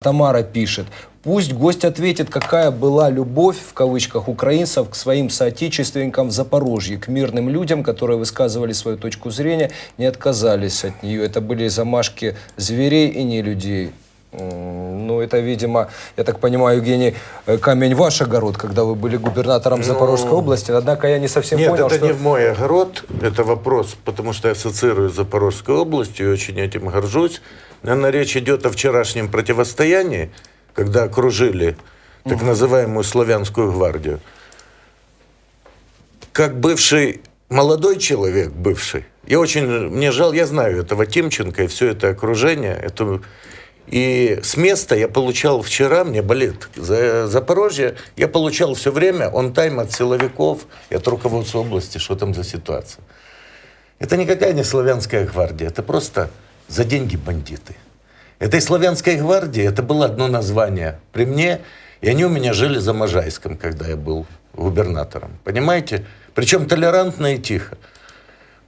Тамара пишет, пусть гость ответит, какая была любовь, в кавычках, украинцев к своим соотечественникам в Запорожье, к мирным людям, которые высказывали свою точку зрения, не отказались от нее. Это были замашки зверей и не людей. Ну, это, видимо, я так понимаю, Евгений, э, камень ваш огород, когда вы были губернатором Запорожской области. Однако я не совсем Нет, понял, это что... не в мой огород, это вопрос, потому что я ассоциирую с Запорожской областью и очень этим горжусь. Наверное, речь идет о вчерашнем противостоянии, когда окружили так называемую славянскую гвардию. Как бывший молодой человек, бывший, я очень, мне жаль, я знаю этого Тимченко и все это окружение, эту и с места я получал вчера, мне болит за Запорожье, я получал все время он-тайм от силовиков и от руководства области, что там за ситуация. Это никакая не славянская гвардия, это просто за деньги бандиты. Этой славянской гвардии это было одно название при мне, и они у меня жили за Можайском, когда я был губернатором. Понимаете? Причем толерантно и тихо.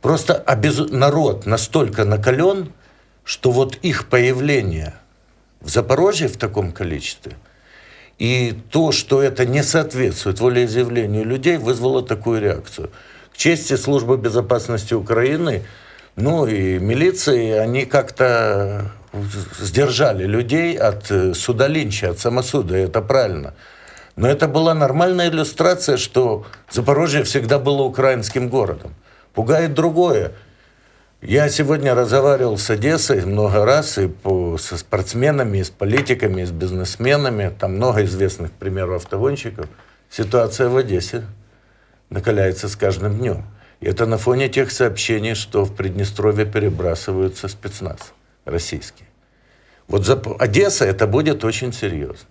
Просто обез- народ настолько накален, что вот их появление в Запорожье в таком количестве и то, что это не соответствует волеизъявлению людей, вызвало такую реакцию. К чести службы безопасности Украины, ну и милиции, они как-то сдержали людей от э, суда Линча, от самосуда, и это правильно. Но это была нормальная иллюстрация, что Запорожье всегда было украинским городом. Пугает другое. Я сегодня разговаривал с Одессой много раз и по, со спортсменами, и с политиками, и с бизнесменами. Там много известных примеров автогонщиков. Ситуация в Одессе накаляется с каждым днем. И это на фоне тех сообщений, что в Приднестровье перебрасываются спецназ российский. Вот Зап- Одесса это будет очень серьезно.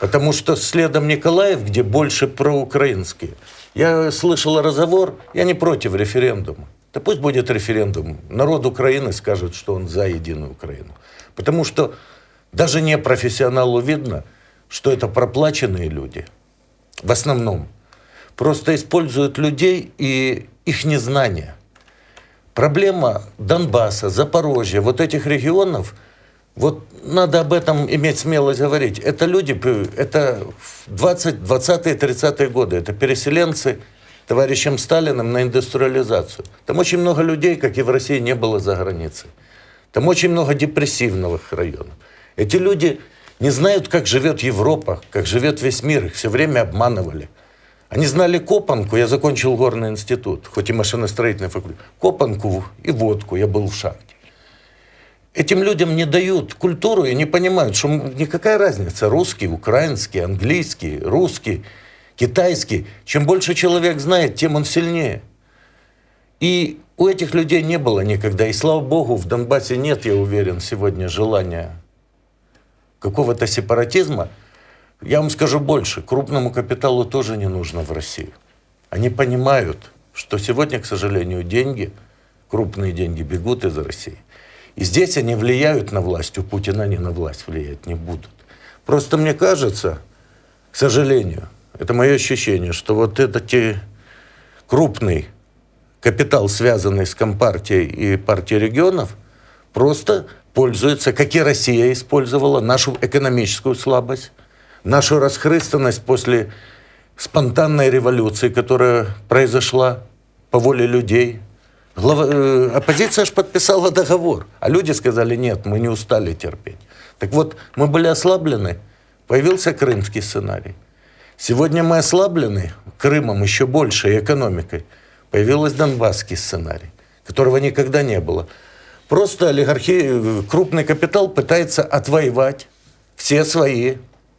Потому что следом Николаев, где больше проукраинские. Я слышал разговор, я не против референдума. Да пусть будет референдум. Народ Украины скажет, что он за единую Украину. Потому что даже не профессионалу видно, что это проплаченные люди. В основном. Просто используют людей и их незнание. Проблема Донбасса, Запорожья, вот этих регионов, вот надо об этом иметь смелость говорить. Это люди, это 20, 20-е, 30-е годы, это переселенцы товарищем Сталиным на индустриализацию. Там очень много людей, как и в России, не было за границей. Там очень много депрессивных районов. Эти люди не знают, как живет Европа, как живет весь мир. Их все время обманывали. Они знали Копанку, я закончил горный институт, хоть и машиностроительный факультет. Копанку и водку, я был в шахте. Этим людям не дают культуру и не понимают, что никакая разница, русский, украинский, английский, русский, китайский. Чем больше человек знает, тем он сильнее. И у этих людей не было никогда. И слава богу, в Донбассе нет, я уверен, сегодня желания какого-то сепаратизма. Я вам скажу больше, крупному капиталу тоже не нужно в Россию. Они понимают, что сегодня, к сожалению, деньги, крупные деньги бегут из России. И здесь они влияют на власть, у Путина они на власть влиять не будут. Просто мне кажется, к сожалению, это мое ощущение, что вот этот крупный капитал, связанный с Компартией и партией регионов, просто пользуется, как и Россия использовала, нашу экономическую слабость, нашу расхрыстанность после спонтанной революции, которая произошла по воле людей. Глава- э, оппозиция же подписала договор, а люди сказали, нет, мы не устали терпеть. Так вот, мы были ослаблены, появился крымский сценарий. Сегодня мы ослаблены Крымом еще больше и экономикой. Появился донбасский сценарий, которого никогда не было. Просто олигархи, э, крупный капитал пытается отвоевать все свои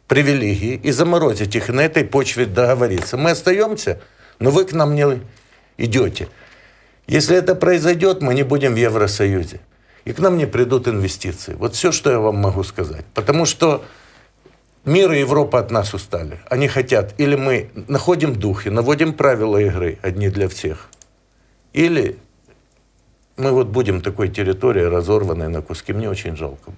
привилегии и заморозить их, и на этой почве договориться. Мы остаемся, но вы к нам не идете. Если это произойдет, мы не будем в Евросоюзе. И к нам не придут инвестиции. Вот все, что я вам могу сказать. Потому что мир и Европа от нас устали. Они хотят, или мы находим дух и наводим правила игры, одни для всех, или мы вот будем такой территорией разорванной на куски. Мне очень жалко.